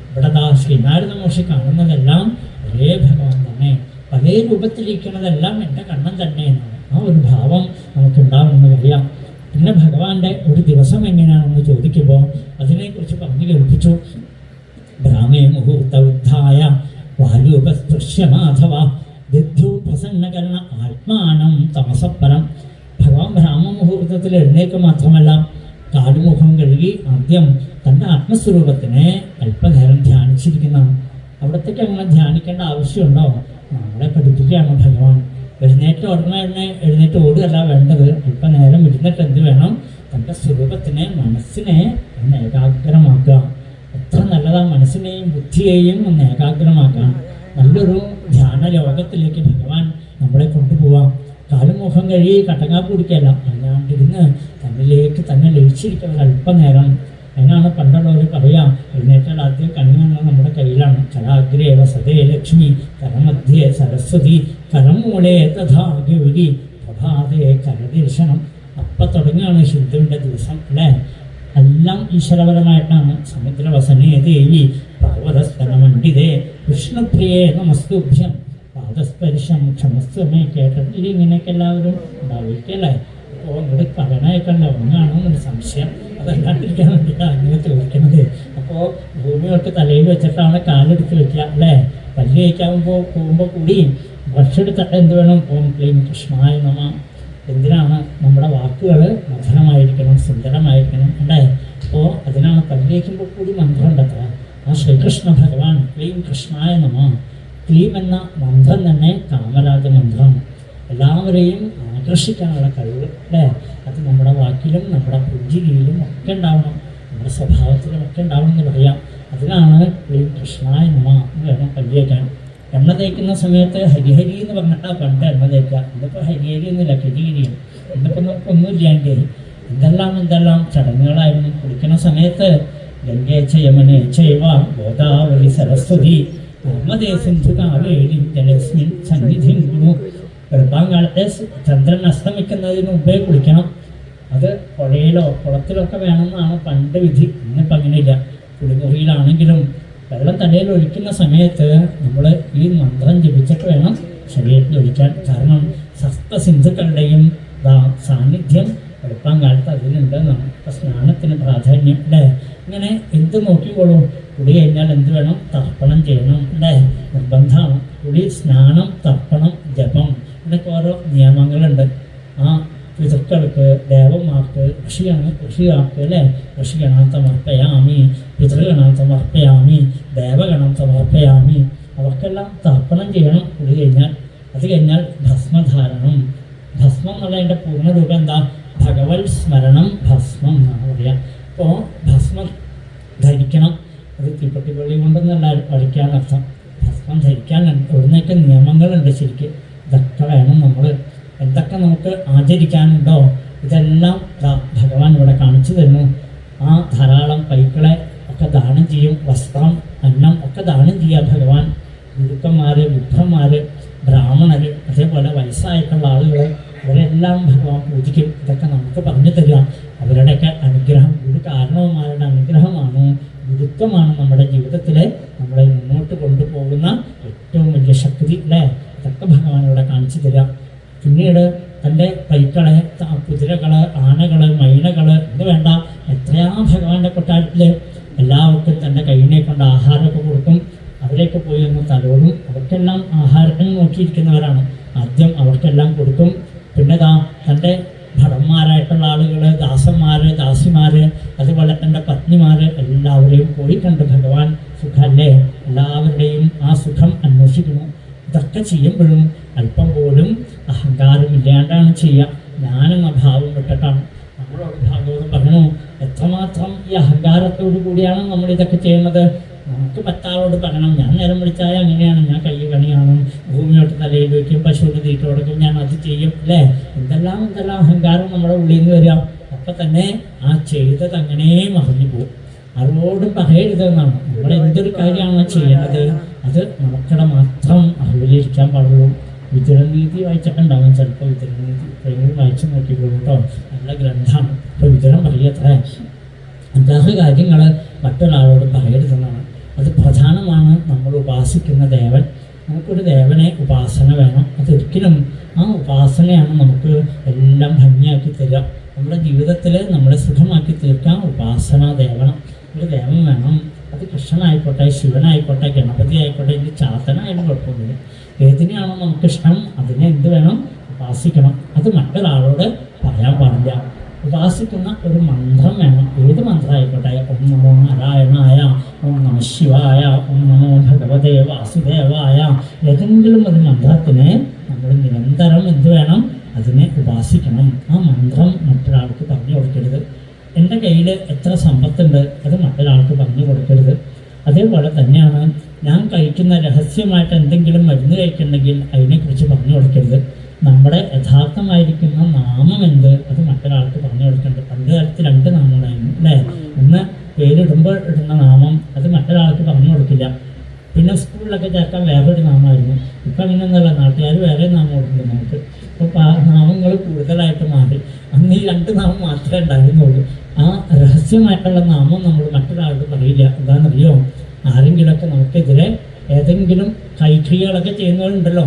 ഇവിടെ ദാ ശ്രീനാരായണ മോഷി കാണുന്നതെല്ലാം ഒരേ ഭഗവാൻ തന്നെ പല രൂപത്തിലിരിക്കുന്നതെല്ലാം എന്റെ കണ്ണൻ തന്നെ എന്നാണ് ആ ഒരു ഭാവം നമുക്കുണ്ടാവുമെന്ന് പറയാം പിന്നെ ഭഗവാന്റെ ഒരു ദിവസം എങ്ങനെയാണെന്ന് ചോദിക്കുമ്പോൾ അതിനെക്കുറിച്ച് പറഞ്ഞു കേൾപ്പിച്ചു. ബ്രാഹ്മേ മുഹൂർത്തവുദ്ധായ വായുപസ്പൃശ്യ മാധവ ദഗ്ധു പ്രസന്നകരണ ആത്മാനം തമസപ്പരം. ഭഗവാൻ ബ്രാഹ്മ മുഹൂർത്തത്തിൽ എഴുന്നേക്ക് മാത്രമല്ല കാലുമുഖം കഴുകി ആദ്യം തന്റെ ആത്മസ്വരൂപത്തിനെ അല്പനേരം ധ്യാനിച്ചിരിക്കുന്നതാണ് അവിടത്തേക്ക് അങ്ങനെ ധ്യാനിക്കേണ്ട ആവശ്യമുണ്ടോ? നമ്മളെ പഠിപ്പിക്കുകയാണ് ഭഗവാൻ. എഴുന്നേറ്റ് ഉടനെ തന്നെ എഴുന്നേറ്റ് ഓടുകയല്ല വേണ്ടത്. അല്പനേരം ഇരുന്നിട്ട് എന്ത് വേണം? തന്റെ സ്വരൂപത്തിനെ മനസ്സിനെ ഒന്ന് ഏകാഗ്രമാക്കുക. എത്ര നല്ലതാ മനസ്സിനെയും ബുദ്ധിയെയും ഒന്ന് ഏകാഗ്രമാക്കാം നല്ലൊരു ധ്യാന ലോകത്തിലേക്ക് ഭഗവാൻ നമ്മളെ കൊണ്ടുപോവാം. കാലും മുഖം കഴുകി കട്ടങ്ങാപ്പ് കുടിക്കല്ല അല്ലാണ്ടിരുന്ന് തന്നിലേക്ക് തന്നെ ലയിച്ചിരിക്കുന്നത് അല്പനേരം അതിനാണ് പണ്ടുള്ളവർ പറയാം എഴുന്നേറ്റാൽ ആദ്യം കണ്ണുകൾ നമ്മുടെ കയ്യിലാണ്. കരാഗ്രേ വസതേ ലക്ഷ്മി കരമധ്യേ സരസ്വതി കരം മൂലേ തഥാ ഗൗരി പ്രഭാതേ കരദർശനം. അപ്പം തുടങ്ങുകയാണ് ഹിന്ദുവിന്റെ ദിവസം അല്ലേ? എല്ലാം ഈശ്വരപരമായിട്ടാണ്. സമുദ്രവസനേ ദേവി പർവതസ്തനമണ്ഡിതേ വിഷ്ണുപ്രിയേ നമസ്തുഭ്യം. പാദസ്പർശം ക്ഷമസ്വമേ ഇനി ഇങ്ങനെയൊക്കെ എല്ലാവരും ഉണ്ടാവിക്കല്ലേ അപ്പോൾ നിങ്ങളുടെ പറയണേക്കണ്ട ഒന്നാണോ എന്നൊരു സംശയം. അതല്ലാണ്ടിരിക്കാൻ വേണ്ടിയിട്ടാണ് അങ്ങനെ അപ്പോൾ തലയിൽ വെച്ചിട്ടാണ് കാലെടുത്ത് വെക്കുക അല്ലേ? പല്ല് കഴിക്കാവുമ്പോൾ പോകുമ്പോൾ കൂടി ഭക്ഷെടുത്തിട്ട് എന്ത് വേണം ഓം ക്ലീം കൃഷ്ണായ നമ എന്തിനാണ് നമ്മുടെ വാക്കുകൾ മധുരമായിരിക്കണം സുന്ദരമായിരിക്കണം. അല്ലേ? അപ്പോൾ അതിനാണ് പല്ലേക്കുമ്പോൾ കൂടി മന്ത്രം ആ ശ്രീകൃഷ്ണ ഭഗവാൻ ക്ലീം കൃഷ്ണായ നമ. ക്ലീം എന്ന മന്ത്രം തന്നെ കാമരാജ മന്ത്രം എല്ലാവരെയും ആകർഷിക്കാനുള്ള കഴിവ്. അല്ലേ? അത് നമ്മുടെ വാക്കിലും നമ്മുടെ പുഞ്ചിരിയിലും ഒക്കെ ഉണ്ടാവണം. നമ്മുടെ സ്വഭാവത്തിലും ഒക്കെ ഉണ്ടാവണം എന്ന് പറയാം. അതിനാണ് ഈ കൃഷ്ണായ നമ എന്ന് വേണം പല്ലിയേക്കാൻ എണ്ണ തേക്കുന്ന സമയത്ത് ഹരിഹരി എന്ന് പറഞ്ഞിട്ടാണ് പണ്ട് എണ്ണ തേക്കുക. ഇന്നിപ്പോൾ ഹരിഹരി എന്നില്ല കരിഹരിയും ഇന്നിപ്പോൾ ഒന്നുമില്ലാണ്ട് എന്തെല്ലാം എന്തെല്ലാം ചടങ്ങുകളായിരുന്നു. കുളിക്കുന്ന സമയത്ത് ഗംഗേച്ച ചൈവ ഗോദാവരി സരസ്വതി നർമ്മദേ സിന്ധു കാവേരി ജലസ്മിൻ സന്നിധി ഗുരു വെളുപ്പാങ്കാലത്തെ കാലത്ത് ചന്ദ്രൻ അസ്തമിക്കുന്നതിന് മുമ്പേ കുളിക്കണം അത് പുഴയിലോ കുളത്തിലോ ഒക്കെ വേണമെന്നാണ് പണ്ട് വിധി. ഇന്നിപ്പോൾ അങ്ങനെയില്ല. കുളിമുറിയിലാണെങ്കിലും വെള്ളം തലയിൽ ഒഴിക്കുന്ന സമയത്ത് നമ്മൾ ഈ മന്ത്രം ജപിച്ചിട്ട് വേണം ശരീരത്തിൽ ഒഴിക്കാൻ കാരണം സസ്തസിന്ധുക്കളുടെയും സാന്നിധ്യം വെളുപ്പാൻ കാലത്ത് അതിലുണ്ട് നമുക്ക് സ്നാനത്തിന് പ്രാധാന്യം. അല്ലേ? ഇങ്ങനെ എന്ത് നോക്കിക്കോളൂ. കുടി കഴിഞ്ഞാൽ എന്ത് വേണം? തർപ്പണം ചെയ്യണം. അല്ലേ? നിർബന്ധമാണ്. കുടി സ്നാനം തർപ്പണം ജപം. ഇതൊക്കെ ഓരോ നിയമങ്ങളുണ്ട്. ആ പിതൃക്കൾക്ക് ദേവന്മാർക്ക് കൃഷിയാണ് ഋഷികാർക്ക് അല്ലേ? ഋഷിഗണം സമർപ്പയാമി പിതൃഗണം സമർപ്പയാമി ദേവഗണം സമർപ്പയാമി അവർക്കെല്ലാം തർപ്പണം ചെയ്യണം കുടി കഴിഞ്ഞാൽ. അത് കഴിഞ്ഞാൽ ഭസ്മധാരണം. ഭസ്മം എന്നുള്ളതിന്റെ പൂർണരൂപം എന്താ? ഭഗവത് സ്മരണം ഭസ്മം എന്നാണ് പറയുക. അപ്പോൾ ഭസ്മം ധരിക്കണം. അത് തീപ്പെട്ടിപ്പള്ളി കൊണ്ടൊന്നല്ല പഠിക്കാൻ അർത്ഥം ഭസ്മം ധരിക്കാൻ ഒരുന്നേറ്റം നിയമങ്ങളുണ്ട് ശരിക്കും. ഇതൊക്കെ വേണം നമ്മൾ എന്തൊക്കെ നമുക്ക് ആചരിക്കാനുണ്ടോ? ഇതെല്ലാം ഭഗവാൻ ഇവിടെ കാണിച്ചു തരുന്നു. ആ ധാരാളം പൈക്കളെ ഒക്കെ ദാനം ചെയ്യും. വസ്ത്രം അന്നം ഒക്കെ ദാനം ചെയ്യുക ഭഗവാൻ. ഗുരുക്കന്മാർ വിഭ്രന്മാർ ബ്രാഹ്മണർ അതേപോലെ വയസ്സായിട്ടുള്ള ആളുകൾ അവരെല്ലാം ഭഗവാൻ പൂജിക്കും. ഇതൊക്കെ നമുക്ക് പറഞ്ഞു തരിക. അവരുടെയൊക്കെ അനുഗ്രഹം ഗുരു കാരണവന്മാരുടെ അനുഗ്രഹമാണ്. ഗുരുത്വമാണ് നമ്മുടെ ജീവിതത്തിലെ നമ്മളെ മുന്നോട്ട് കൊണ്ടുപോകുന്ന ഏറ്റവും വലിയ ശക്തി അല്ലേ? ഇതൊക്കെ ഭഗവാൻ ഇവിടെ കാണിച്ചു തരാം. പിന്നീട് തന്റെ പൈക്കളെ കുതിരകൾ ആനകൾ മൈനകൾ എന്ന് വേണ്ട എത്രയാ ഭഗവാന്റെ കൊട്ടാരത്തിൽ എല്ലാവർക്കും തന്റെ കൈയിനെ കൊണ്ട് ആഹാരമൊക്കെ കൊടുക്കും. അവരെയൊക്കെ പോയി ഒന്ന് തലോടും. അവർക്കെല്ലാം ആഹാരത്തിന് നോക്കിയിരിക്കുന്നവരാണ്. ആദ്യം അവർക്കെല്ലാം കൊടുക്കും. പിന്നെ താ തന്റെ ഭടന്മാരായിട്ടുള്ള ആളുകൾ ദാസന്മാര് ദാസിമാര് അതുപോലെ തന്റെ പത്നിമാര് എല്ലാവരെയും പോയി കണ്ട് ഭഗവാൻ സുഖല്ലേ എല്ലാവരുടെയും ആ സുഖം അന്വേഷിക്കുന്നു. ഇതൊക്കെ ചെയ്യുമ്പോഴും അല്പം പോലും അഹങ്കാരം ഇല്ലാണ്ടാണ് ചെയ്യുക. ഞാനെന്ന ഭാവം വിട്ടിട്ടാണ് നമ്മളോട് ഭാഗവതം പറഞ്ഞു എത്രമാത്രം ഈ അഹങ്കാരത്തോടു കൂടിയാണ് നമ്മൾ ഇതൊക്കെ ചെയ്യുന്നത്? നമുക്ക് മറ്റാളോട് പറയണം ഞാൻ നേരം വിളിച്ചാൽ അങ്ങനെയാണ് ഞാൻ കൈ കണിയാണ് ഭൂമിയോട്ട് തലയിൽ വയ്ക്കും പശുവിന് തീറ്റ കൊടുക്കും ഞാൻ അത് ചെയ്യും. അല്ലേ? എന്തെല്ലാം എന്തെല്ലാം അഹങ്കാരം നമ്മുടെ ഉള്ളിൽ നിന്ന് വരിക. അപ്പം തന്നെ ആ ചെയ്തത് അങ്ങനെ മറിഞ്ഞു പോകും. ആരോടും പറയരുതെന്നാണ് നമ്മൾ എന്തൊരു കാര്യമാണ് ചെയ്യേണ്ടത് അത് നമുക്കിടെ മാത്രം അറിവിലിരിക്കാൻ പാടുള്ളൂ. വിതരണനീതി വായിച്ചിട്ടുണ്ടാകും ചിലപ്പോൾ വിതരണനീതി എപ്പോഴെങ്കിലും വായിച്ചു നോക്കിക്കോളൂ കേട്ടോ നല്ല ഗ്രന്ഥമാണ്. ഇപ്പോൾ വിതരണം പറയത്രേ. അഞ്ചാറ് കാര്യങ്ങൾ മറ്റൊരാളോട് പറയരുതെന്നാണ് അത് പ്രധാനമാണ്. നമ്മൾ ഉപാസിക്കുന്ന ദേവൻ. നമുക്കൊരു ദേവനെ ഉപാസന വേണം. അതൊരിക്കലും ആ ഉപാസനയാണ് നമുക്ക് എല്ലാം ഭംഗിയാക്കി തരിക. നമ്മുടെ ജീവിതത്തിൽ നമ്മളെ സുഖമാക്കി തീർക്കാൻ ഉപാസന ദേവനം ഒരു ദേവൻ വേണം. അത് കൃഷ്ണനായിക്കോട്ടെ ശിവനായിക്കോട്ടെ ഗണപതി ആയിക്കോട്ടെ എനിക്ക് ചാത്തനായാലും കുഴപ്പമൊന്നുമില്ല. ഏതിനെയാണോ നമുക്കിഷ്ടം അതിനെ എന്ത് വേണം ഉപാസിക്കണം. അത് മറ്റൊരാളോട് പറയാൻ പാടില്ല. ഉപാസിക്കുന്ന ഒരു മന്ത്രം വേണം. ഏത് മന്ത്രമായിക്കോട്ടെ? ഓം നമോ നാരായണായ ഓം നമ ശിവായ ഓം നമോ ഭഗവതേ വാസുദേവായ. ഏതെങ്കിലും ഒരു മന്ത്രത്തിനെ നമ്മൾ നിരന്തരം എന്ത് വേണം അതിനെ ഉപാസിക്കണം. ആ മന്ത്രം മറ്റൊരാൾക്ക് പറഞ്ഞു കൊടുക്കരുത്. എന്റെ കയ്യിൽ എത്ര സമ്പത്തുണ്ട് അത് മറ്റൊരാൾക്ക് പറഞ്ഞു കൊടുക്കരുത്. അതേപോലെ തന്നെയാണ് ഞാൻ കഴിക്കുന്ന രഹസ്യമായിട്ട് എന്തെങ്കിലും മരുന്ന് കഴിക്കുന്നുണ്ടെങ്കിൽ അതിനെക്കുറിച്ച് പറഞ്ഞു കൊടുക്കരുത്. നമ്മുടെ യഥാർത്ഥമായിരിക്കുന്ന നാമം എന്ത് അത് മറ്റൊരാൾക്ക് പറഞ്ഞു കൊടുക്കേണ്ടത് പണ്ട് കാലത്ത് രണ്ട് നാമങ്ങളായിരുന്നു അല്ലേ? ഒന്ന് പേരിടുമ്പോൾ ഇടുന്ന നാമം അത് മറ്റൊരാൾക്ക് പറഞ്ഞു കൊടുക്കില്ല. പിന്നെ സ്കൂളിലൊക്കെ ചേർക്കാൻ വേറൊരു നാമമായിരുന്നു ഇപ്പം അങ്ങനെയൊന്നുമല്ല നാട്ടുകാർ വേറെ നാമം കൊടുക്കുന്നു നമുക്ക്. അപ്പോൾ നാമങ്ങൾ കൂടുതലായിട്ട് മാറി. അന്ന് ഈ രണ്ട് നാമം മാത്രമേ ഉണ്ടായിരുന്നുള്ളൂ. ആ രഹസ്യമായിട്ടുള്ള നാമം നമ്മൾ മറ്റൊരാൾക്ക് പറയില്ല. എന്താണെന്നറിയോ? ആരെങ്കിലുമൊക്കെ നമുക്കെതിരെ ഏതെങ്കിലും കൈക്രിയകളൊക്കെ ചെയ്യുന്നവരുണ്ടല്ലോ.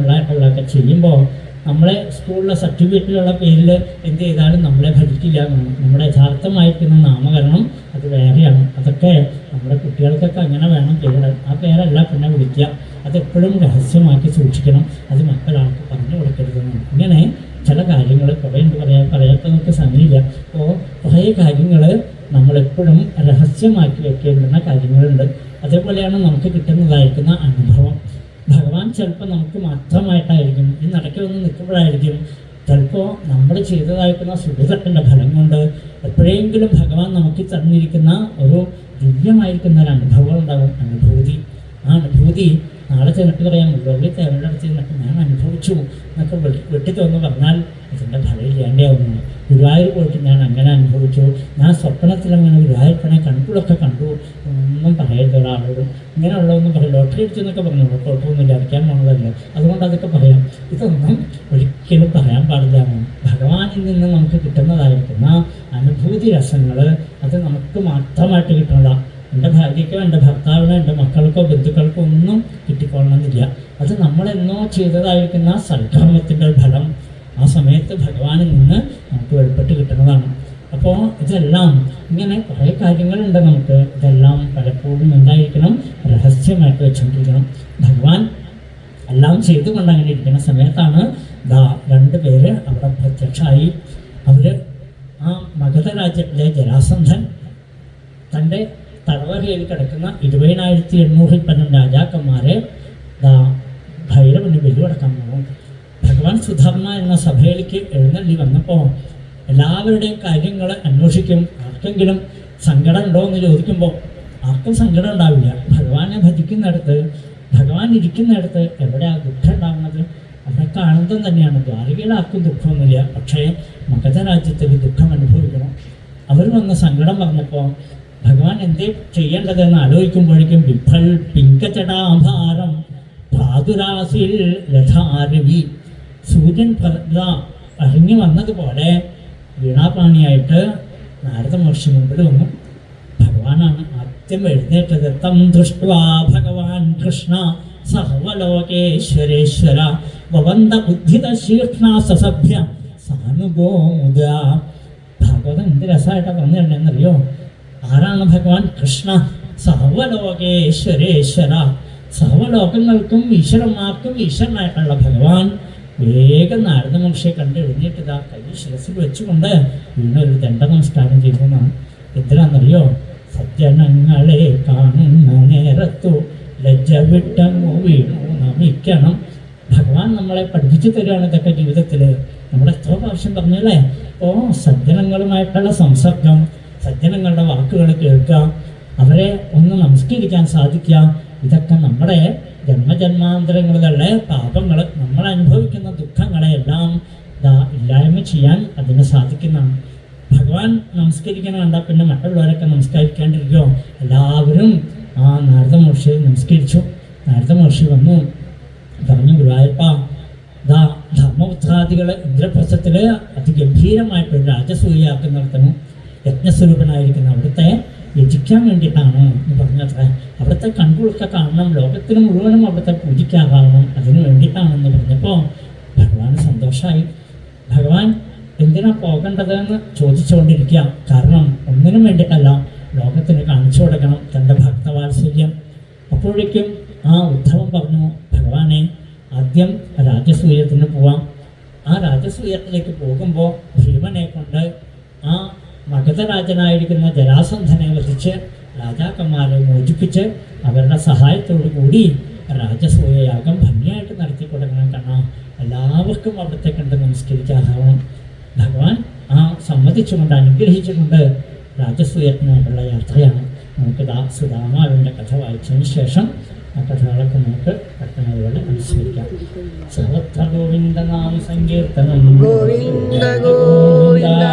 ഉള്ളതായിട്ടുള്ളതൊക്കെ ചെയ്യുമ്പോൾ നമ്മളെ സ്കൂളിലെ സർട്ടിഫിക്കറ്റിലുള്ള പേരിൽ എന്ത് ചെയ്താലും നമ്മളെ ഭരിക്കില്ല നമ്മുടെ യഥാർത്ഥമായിരിക്കുന്ന നാമകരണം അത് വേറെയാണ്. അതൊക്കെ നമ്മുടെ കുട്ടികൾക്കൊക്കെ അങ്ങനെ വേണം പേര്. ആ പേരല്ല പിന്നെ വിളിക്കുക. അതെപ്പോഴും രഹസ്യമാക്കി സൂക്ഷിക്കണം. അത് മറ്റൊരാൾക്ക് പറഞ്ഞു കൊടുക്കരുതെന്നാണ്. ഇങ്ങനെ ചില കാര്യങ്ങൾ കുറേ ഉണ്ട് പറയാൻ പറയാത്തതൊക്കെ സമയമില്ല. അപ്പോൾ കുറേ കാര്യങ്ങൾ നമ്മളെപ്പോഴും രഹസ്യമാക്കി വെക്കേണ്ടുന്ന കാര്യങ്ങളുണ്ട്. അതേപോലെയാണ് നമുക്ക് കിട്ടുന്നതായിരിക്കുന്ന അനുഭവം. ഭഗവാൻ ചിലപ്പോൾ നമുക്ക് മാത്രമായിട്ടായിരിക്കും. ഈ നടക്കി വന്ന് നിൽക്കുമ്പോഴായിരിക്കും ചിലപ്പോൾ നമ്മൾ ചെയ്തതായിരിക്കുന്ന സുഹൃത്തത്തിന്റെ ഫലം കൊണ്ട് എപ്പോഴെങ്കിലും ഭഗവാൻ നമുക്ക് തന്നിരിക്കുന്ന ഒരു ദിവ്യമായിരിക്കുന്ന ഒരു അനുഭവം ഉണ്ടാകും അനുഭൂതി. ആ അനുഭൂതി നാളെ ചെന്നിട്ട് പറയാം വെള്ളി അടുത്ത് ചെന്നിട്ട് ഞാൻ അനുഭവിച്ചു എന്നൊക്കെ വെട്ടി തോന്നുന്നു പറഞ്ഞാൽ ഇതിന്റെ ഫലം ഇല്ലാണ്ടാവുന്നു ഗുരുവായൂർ പോയിട്ട് ഞാൻ അങ്ങനെ അനുഭവിച്ചു. ഞാൻ സ്വപ്നത്തിൽ അങ്ങനെ ഗുരുവായൂരപ്പനെ കണ്ടുകളൊക്കെ കണ്ടു. ഒന്നും പറയരുത് ഒരാളോട് ഇങ്ങനെയുള്ളതൊന്നും പറയും ലോട്ടറി അടിച്ചു എന്നൊക്കെ പറഞ്ഞു കുഴപ്പമൊന്നുമില്ല. അടിക്കാൻ പോണതല്ലേ. അതുകൊണ്ട് അതൊക്കെ പറയാം. ഇതൊന്നും ഒരിക്കലും പറയാൻ പാടില്ല. ഭഗവാനിൽ നിന്ന് നമുക്ക് കിട്ടുന്നതായിരിക്കുന്ന അനുഭൂതി രസങ്ങൾ അത് നമുക്ക് മാത്രമായിട്ട് കിട്ടുന്നതാണ് എന്റെ ഭാര്യയ്ക്കോ എന്റെ ഭർത്താവിനോ എന്റെ മക്കൾക്കോ ബന്ധുക്കൾക്കോ ഒന്നും കിട്ടിക്കൊള്ളണമെന്നില്ല. അത് നമ്മളെന്നോ ചെയ്തതായിരിക്കുന്ന സൽക്കർമ്മത്തിന്റെ ഫലം ആ സമയത്ത് ഭഗവാനിൽ നിന്ന് നമുക്ക് വെളിപ്പെട്ട് കിട്ടുന്നതാണ്. അപ്പോൾ ഇതെല്ലാം ഇങ്ങനെ കുറേ കാര്യങ്ങളുണ്ട് നമുക്ക്. ഇതെല്ലാം പലപ്പോഴും എന്തായിരിക്കണം? രഹസ്യമായിട്ട് വെച്ചുകൊണ്ടിരിക്കണം. ഭഗവാൻ എല്ലാം ചെയ്തുകൊണ്ട് അങ്ങനെ ഇരിക്കുന്ന സമയത്താണ് ദാ രണ്ട് പേര് അവിടെ പ്രത്യക്ഷമായി അവർ ആ മഗധ രാജ്യത്തിലെ ജരാസന്ധൻ തന്റെ തടവറയിൽ കിടക്കുന്ന ഇരുപതിനായിരത്തി എണ്ണൂറിൽ പരം രാജാക്കന്മാരെ ഭൈരവന് വെല്ലുവിടക്കാൻ പോകും ഭഗവാൻ സുധർമ്മ എന്ന സഭയിലേക്ക് എഴുന്നള്ളി വന്നപ്പോൾ എല്ലാവരുടെയും കാര്യങ്ങൾ അന്വേഷിക്കും ആർക്കെങ്കിലും സങ്കടം ഉണ്ടോ എന്ന് ചോദിക്കുമ്പോൾ ആർക്കും സങ്കടം ഉണ്ടാവില്ല. ഭഗവാനെ ഭജിക്കുന്നിടത്ത് ഭഗവാൻ ഇരിക്കുന്നിടത്ത് എവിടെയാണ് ദുഃഖം ഉണ്ടാകുന്നത് അവിടെയൊക്കെ ആനന്ദം തന്നെയാണ്. ദ്വാരകയുടെ ആർക്കും ദുഃഖമൊന്നുമില്ല. പക്ഷേ മഗധ രാജ്യത്തിൽ ദുഃഖം അനുഭവിക്കണം. അവർ വന്ന സങ്കടം പറഞ്ഞപ്പോൾ ഭഗവാൻ എന്തേ ചെയ്യേണ്ടതെന്ന് ആലോചിക്കുമ്പോഴേക്കും വിഫൽ പിങ്കചടാഭാരം പ്രാതുരാസിൽ രഥാരവി. സൂര്യൻ പ്രത അറിഞ്ഞു വന്നതുപോലെ വീണാപാണിയായിട്ട് നാരദ മഹർഷി മുമ്പിൽ വന്നു. ഭഗവാനാണ് ആദ്യം എഴുന്നേറ്റത്. തം ദൃഷ്ട്വാ ഭഗവാൻ കൃഷ്ണ സർവലോകേശ്വരേശ്വര. വവന്ത ബുദ്ധിത ശീർഷ്ണ സസഭ്യ. സാനുഗോ ഭഗവത് ഭാഗവതം എന്ത് രസമായിട്ടാണ് പറഞ്ഞിട്ടുണ്ടെന്നറിയോ? ആരാണ് ഭഗവാൻ കൃഷ്ണ സർവലോകേശ്വരേശ്വര. സർവലോകങ്ങൾക്കും ഈശ്വരന്മാർക്കും ഈശ്വരനായിട്ടുള്ള ഭഗവാൻ വേഗം നാരദ മഹർഷിയെ കണ്ട് എഴുന്നേറ്റ് ഇതാ കൈ ശിരസിൽ വെച്ചുകൊണ്ട് വീണൊരു ദണ്ഡ നമസ്കാരം ചെയ്യുന്നതാണ് എന്തിനാണെന്നറിയോ? സജ്ജനങ്ങളെ കാണുന്ന നേരത്തു ലജ്ജ വിട്ടങ്ങു വീണു നമിക്കണം. ഭഗവാൻ നമ്മളെ പഠിപ്പിച്ചു തരികയാണ് ഇതൊക്കെ ജീവിതത്തിൽ നമ്മൾ എത്ര പ്രാവശ്യം പറഞ്ഞല്ലേ? ഓ സജ്ജനങ്ങളുമായിട്ടുള്ള സംസർഗം സജ്ജനങ്ങളുടെ വാക്കുകൾ കേൾക്കാം. അവരെ ഒന്ന് നമസ്കരിക്കാൻ സാധിക്കാം. ഇതൊക്കെ നമ്മുടെ ജന്മജന്മാന്തരങ്ങളിലുള്ള പാപങ്ങൾ നമ്മൾ അനുഭവിക്കുന്ന ദുഃഖങ്ങളെയെല്ലാം ദാ ഇല്ലായ്മ ചെയ്യാൻ അതിന് സാധിക്കുന്നതാണ്. ഭഗവാൻ നമസ്കരിക്കണം കണ്ടാൽ പിന്നെ മറ്റുള്ളവരൊക്കെ നമസ്കരിക്കാണ്ടിരിക്കുമോ എല്ലാവരും ആ നാരദ മഹർഷിയെ നമസ്കരിച്ചു. നാരദ മഹർഷി വന്നു. പറഞ്ഞു ഗുരുവായൂരപ്പ ദാ ധർമ്മപുത്രാദികൾ ഇന്ദ്രപ്രസ്ഥത്തിൽ അതിഗംഭീരമായിട്ടൊരു രാജസൂയാക്കി നടത്തുന്നു യജ്ഞസ്വരൂപനായിരിക്കുന്ന അവിടുത്തെ രചിക്കാൻ വേണ്ടിയിട്ടാണ് എന്ന് പറഞ്ഞത്. അവിടുത്തെ കൺകുളൊക്കെ കാണണം ലോകത്തിന് മുഴുവനും അവിടുത്തെ പൂജിക്കാതാവണം അതിനു വേണ്ടിയിട്ടാണെന്ന് പറഞ്ഞപ്പോൾ ഭഗവാൻ സന്തോഷമായി ഭഗവാൻ എന്തിനാ പോകേണ്ടതെന്ന് ചോദിച്ചുകൊണ്ടിരിക്കുക. കാരണം ഒന്നിനും വേണ്ടിയിട്ടല്ല ലോകത്തിന് കാണിച്ചു കൊടുക്കണം തന്റെ ഭക്തവാത്സല്യം. അപ്പോഴേക്കും ആ ഉദ്ധവം പറഞ്ഞു ഭഗവാനെ ആദ്യം രാജസൂയത്തിന് പോവാം. ആ രാജസൂയത്തിലേക്ക് പോകുമ്പോൾ ഭീമനെ കൊണ്ട് ആ മഗധരാജനായിരിക്കുന്ന ജരാസന്ധനെ വധിച്ച് രാജാക്കന്മാരെ മോചിപ്പിച്ച് അവരുടെ സഹായത്തോടു കൂടി രാജസൂയയാഗം ഭംഗിയായിട്ട് നടത്തി കൊടുക്കണം കാരണം എല്ലാവർക്കും അവിടുത്തെ കണ്ട് നമസ്കരിക്കാറാവണം ഭഗവാൻ ആ സമ്മതിച്ചുകൊണ്ട് അനുഗ്രഹിച്ചുകൊണ്ട് രാജസൂയത്തിനായിട്ടുള്ള യാത്രയാണ്. നമുക്ക് ദാ സുധാമാവിന്റെ കഥ വായിച്ചതിന് ശേഷം ആ കഥകളൊക്കെ നമുക്ക് പെട്ടെന്നതുപോലെ അനുസ്മരിക്കാം. സർവത്ര ഗോവിന്ദനാമ സങ്കീർത്തനം. ഗോവിന്ദ ഗോവിന്ദ.